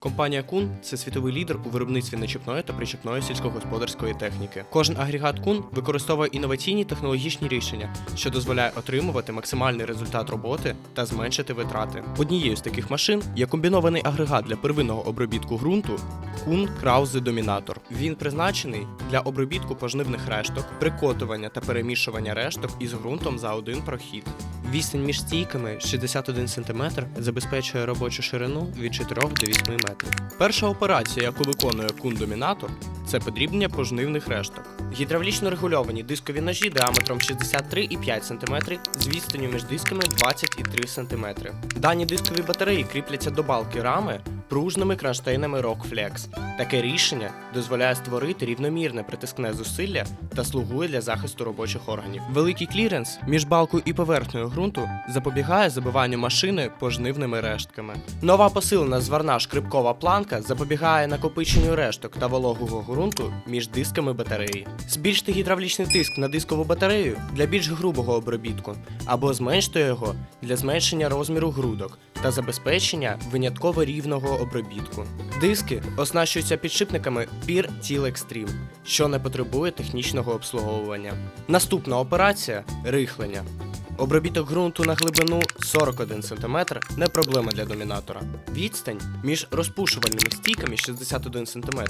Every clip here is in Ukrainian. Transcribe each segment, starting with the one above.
Компанія Кун це світовий лідер у виробництві нечіпної та причіпної сільськогосподарської техніки. Кожен агрегат Кун використовує інноваційні технологічні рішення, що дозволяє отримувати максимальний результат роботи та зменшити витрати. Однією з таких машин є комбінований агрегат для первинного обробітку ґрунту Кун Краузе Домінатор. Він призначений для обробітку пожнивних решток, прикотування та перемішування решток із ґрунтом за один прохід. Відстань між стійками 61 см забезпечує робочу ширину від 4 до 8 метрів. Перша операція, яку виконує кун-домінатор, це подрібнення пожнивних решток. Гідравлічно регульовані дискові ножі діаметром 63,5 см з відстанню між дисками 23 см. Дані дискові батареї кріпляться до балки рами пружними кронштейнами Rockflex. Таке рішення дозволяє створити рівномірне притискне зусилля та слугує для захисту робочих органів. Великий кліренс між балкою і поверхнею ґрунту запобігає забиванню машини пожнивними рештками. Нова посилена зварна шкрипкова планка запобігає накопиченню решток та вологого ґрунту між дисками батареї. Збільшити гідравлічний тиск на дискову батарею для більш грубого обробітку, або зменшити його для зменшення розміру грудок та забезпечення винятково рівного обробітку. Диски оснащуються підшипниками Pir Til Extreme, що не потребує технічного обслуговування. Наступна операція рихлення. Обробіток ґрунту на глибину 41 см не проблема для домінатора. Відстань між розпушувальними стійками 61 см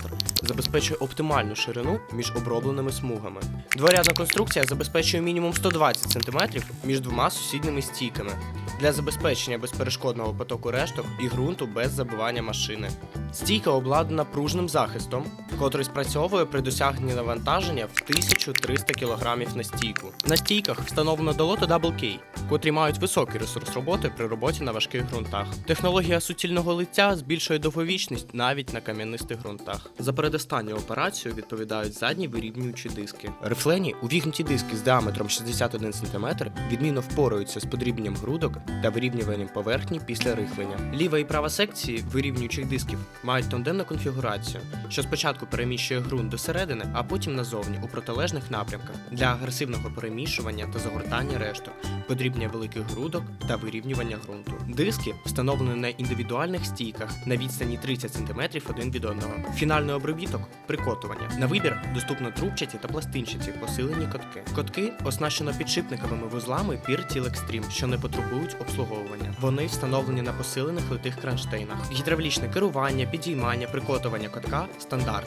забезпечує оптимальну ширину між обробленими смугами. Дворядна конструкція забезпечує мінімум 120 см між двома сусідніми стійками для забезпечення безперешкодного потоку решток і ґрунту без забивання машини. Стійка обладнана пружним захистом, котрий спрацьовує при досягненні навантаження в 1300 кг на стійку. На стійках встановлено долото Double K, котрі мають високий ресурс роботи при роботі на важких ґрунтах. Технологія суцільного лиця збільшує довговічність навіть на кам'янистих ґрунтах. За передостанню операцію відповідають задні вирівнюючі диски. Рифлені увігнуті диски з діаметром 61 см відмінно впораються з подрібненням грудок та вирівнюванням поверхні після рихлення. Ліва і права секції вирівнюючих дисків мають тандемну конфігурацію, що спочатку переміщує ґрунт до середини, а потім назовні у протилежних напрямках для агресивного перемішування та загортання решток, подрібнення великих грудок та вирівнювання ґрунту. Диски встановлені на індивідуальних стійках на відстані 30 см один від одного. Фінальний обробіток прикотування. На вибір доступно трубчаті та пластинчаті посилені котки. Котки оснащено підшипниковими вузлами Pir Til Extreme, що не потребують обслуговування. Вони встановлені на посилених литих кронштейнах. Гідравлічне керування, підіймання, прикотування котка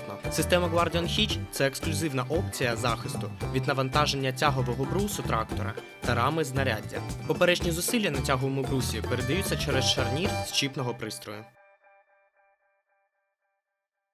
стандартно. Система Guardian Hitch – це ексклюзивна опція захисту від навантаження тягового брусу трактора та рами знаряддя. Поперечні зусилля на тяговому брусі передаються через шарнір з чіпного пристрою.